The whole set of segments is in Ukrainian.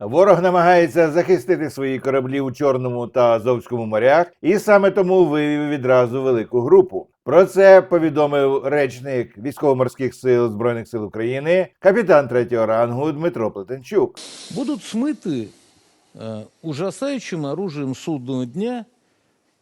Ворог намагається захистити свої кораблі у Чорному та Азовському морях, і саме тому вивів відразу велику групу. Про це повідомив речник військово-морських сил збройних сил України, капітан третього рангу Дмитро Плетенчук. будут смыты э, ужасающим оружием судного дня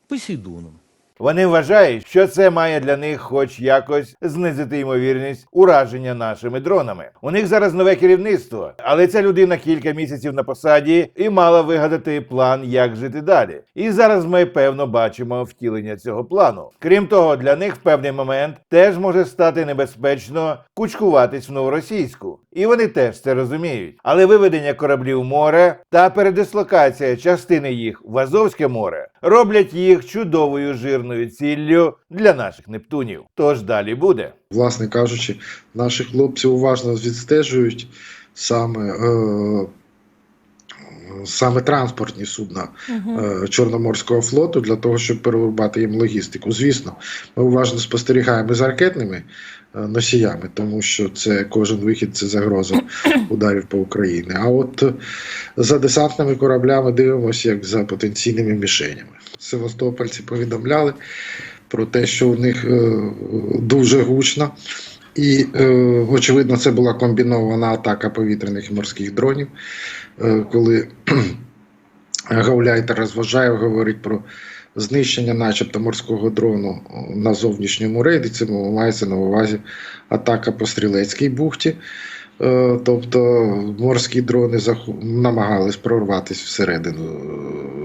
Посейдоном. Вони вважають, що це має для них хоч якось знизити ймовірність ураження нашими дронами. У них зараз нове керівництво, але ця людина кілька місяців на посаді і мала вигадати план, як жити далі. І зараз ми певно бачимо втілення цього плану. Крім того, для них в певний момент теж може стати небезпечно кучкуватись в новоросійську. І вони теж це розуміють. Але виведення кораблів море та передислокація частини їх в Азовське море роблять їх чудовою жирною ціллю для наших нептунів. Тож далі буде. власне кажучи, наші хлопці уважно відстежують саме, е, саме транспортні судна е, Чорноморського флоту для того, щоб перерубати їм логістику. Звісно, ми уважно спостерігаємо за ракетними е, носіями, тому що це кожен вихід це загроза ударів по Україні. А от за десантними кораблями дивимося як за потенційними мішенями. Севастопольці повідомляли про те, що у них е, дуже гучно. І, е, очевидно, це була комбінована атака повітряних і морських дронів, е, коли Гауляйтер розважає, говорить про знищення, начебто, морського дрону на зовнішньому рейді. Це мається на увазі атака по стрілецькій бухті. Е, Тобто морські дрони намагались прорватися всередину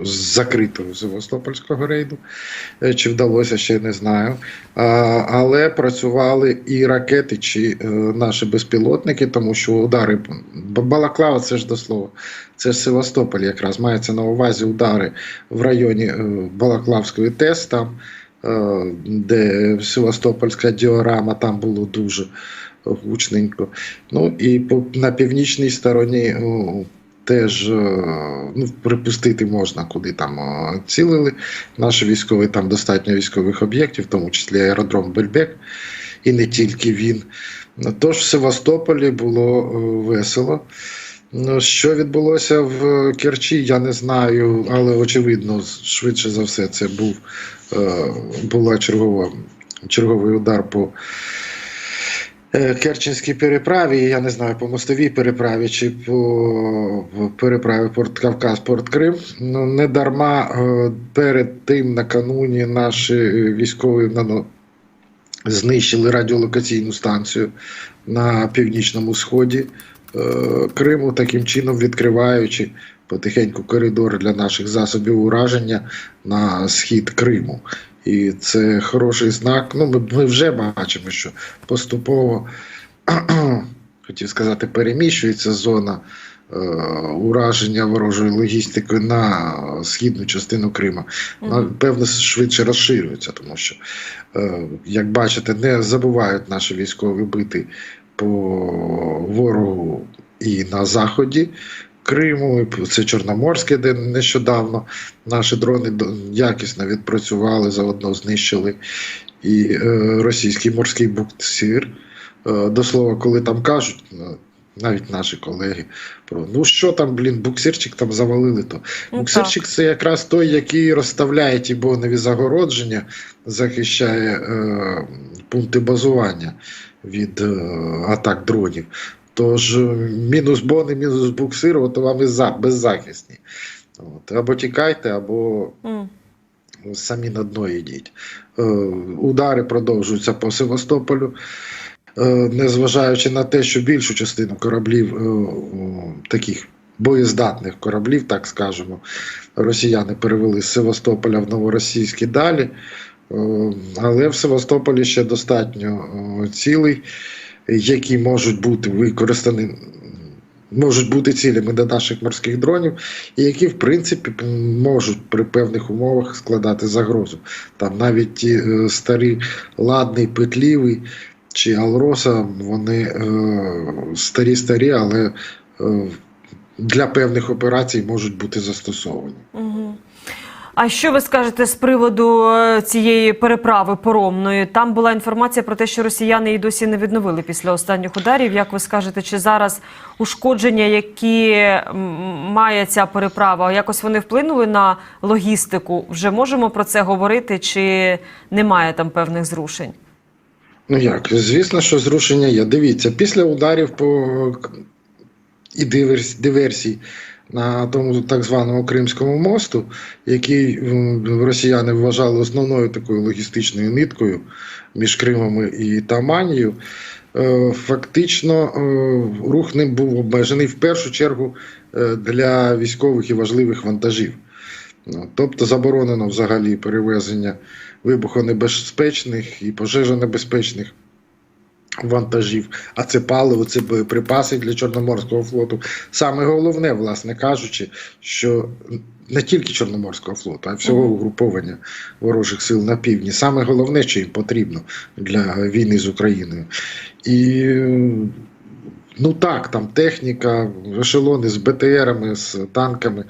е, з закритого Севастопольського рейду. Е, Чи вдалося, ще не знаю. Але працювали і ракети, чи е, наші безпілотники, тому що удари Балаклава, це ж до слова, це ж Севастополь якраз мається на увазі удари в районі е, Балаклавської ТЕС, там, е, де Севастопольська діорама, там було дуже гучненько. Ну і на північній стороні теж е, ну, припустити можна, куди там е, цілили. Наші військові там достатньо військових об'єктів, в тому числі аеродром Бельбек, і не тільки він. Тож в Севастополі було е, весело. Ну, Що відбулося в Керчі, я не знаю, але очевидно, швидше за все, це був е, була чергова, черговий удар по е, Керченській переправі, я не знаю, по мостовій переправі чи по переправі Порт Кавказ, Порт Крим. Ну, не дарма е, перед тим накануні наші е, військові знищили радіолокаційну станцію на північному сході е, Криму, таким чином відкриваючи потихеньку коридор для наших засобів ураження на схід Криму. І це хороший знак. Ну, ми, ми вже бачимо, що поступово хотів сказати, переміщується зона е, ураження ворожої логістики на східну частину Криму. Вона, певно, швидше розширюється, тому що, е, як бачите, не забувають наші військові бити по ворогу і на заході. Криму, це Чорноморське, де нещодавно наші дрони якісно відпрацювали, заодно знищили і е, російський морський буксир. Е, до слова, коли там кажуть, е, навіть наші колеги, про ну що там, блін, буксирчик там завалили, то Ну, буксирчик це якраз той, який розставляє ті боневі загородження, захищає е, пункти базування від е, атак дронів. Тож е, мінус бони, мінус буксир, от вам і за, беззахисні. От. Або тікайте, або М. самі на дно йдіть. Е, удари продовжуються по Севастополю. Е, незважаючи на те, що більшу частину кораблів, е, таких боєздатних кораблів, так скажемо, росіяни перевели з Севастополя в новоросійські далі. Е, але в Севастополі ще достатньо е, цілей, які можуть бути використані. Можуть бути цілями для наших морських дронів, і які, в принципі, можуть при певних умовах складати загрозу. Там навіть ті е, старі ладний, петлівий чи Алроса, вони старі-старі, але для певних операцій можуть бути застосовані. Мгм. А що ви скажете з приводу е, цієї переправи поромної? Там була інформація про те, що росіяни її досі не відновили після останніх ударів. Як ви скажете, чи зараз ушкодження, які має ця переправа, якось вони вплинули на логістику? Вже можемо про це говорити, чи немає там певних зрушень? Ну як, звісно, що зрушення є. Дивіться, після ударів по і диверс, диверсій на тому так званому Кримському мосту, який росіяни вважали основною такою логістичною ниткою між Кримом і Таманією, е, фактично е, рух ним був обмежений в першу чергу е, для військових і важливих вантажів. Ну, Тобто заборонено взагалі перевезення вибухонебезпечних і пожежонебезпечних вантажів, а це паливо, це боєприпаси для Чорноморського флоту. Саме головне, власне кажучи, що не тільки Чорноморського флоту, а всього угруповання ворожих сил на півдні. Саме головне, що їм потрібно для війни з Україною. І ну так, там техніка, ешелони з БТРами, з танками.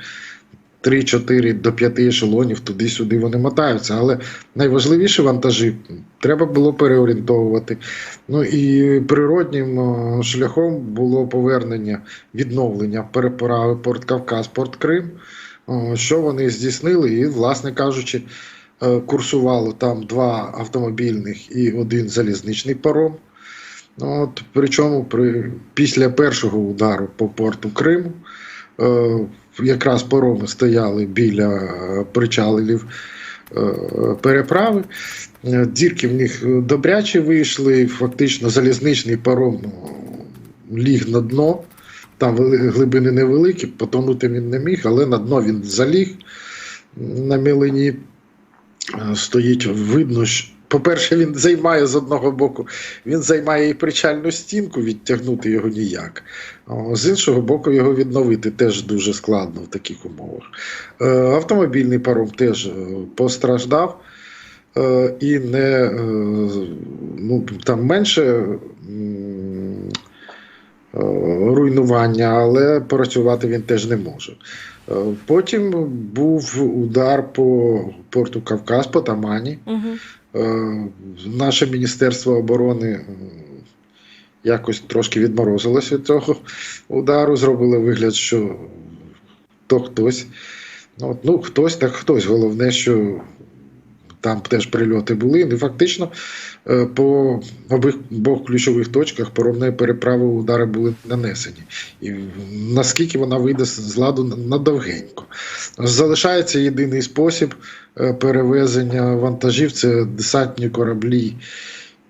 3-4 до 5 ешелонів туди-сюди вони мотаються. Але найважливіші вантажі треба було переорієнтовувати. Ну і природнім е, шляхом було повернення, відновлення переправи Порт Кавказ, Порт Крим. Е, Що вони здійснили, і, власне кажучи, е, курсувало там два автомобільних і один залізничний паром. От, причому при, після першого удару по порту Криму якраз пароми стояли біля е, причалів е, переправи. Е, Дірки в них добряче вийшли, фактично залізничний паром ну, ліг на дно. Там глибини невеликі, потонути він не міг, але на дно він заліг на мілині. Е, Стоїть видно, що, по-перше, він займає з одного боку, він займає і причальну стінку, відтягнути його ніяк. З іншого боку, його відновити теж дуже складно в таких умовах. Е, Автомобільний паром теж е, постраждав. Е, І не ну, там менше руйнування, але працювати він теж не може. Потім був удар по порту Кавказ, по Тамані. Угу. Е, Наше Міністерство оборони якось трошки відморозилось від цього удару, зробили вигляд, що то хтось. Ну, ну, хтось так хтось. Головне, що там теж прильоти були. Ну, і фактично е, по обох ключових точках поровної переправи удари були нанесені. І наскільки вона вийде з ладу надовгенько. Залишається єдиний спосіб е, перевезення вантажів це десантні кораблі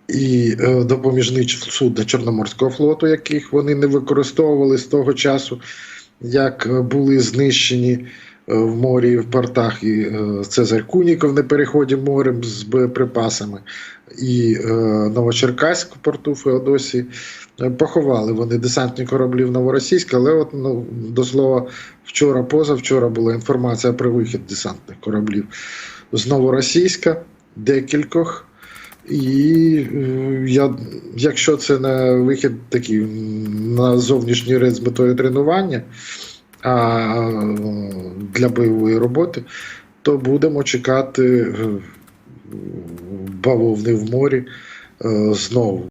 і е, допоміжні судна Чорноморського флоту, яких вони не використовували з того часу, як були знищені в морі в портах. І е, Цезарь Куніков на переході морем з боєприпасами, і е, Новочеркаськ в порту Феодосії. Е, Поховали вони десантні кораблі в Новоросійськ, але от, ну, до слова, вчора, позавчора була інформація про вихід десантних кораблів з Новоросійська, декількох. І я, якщо це не вихід такий на зовнішній рейд з метою тренування, для бойової роботи, то будемо чекати е, бавовни в морі е, знову.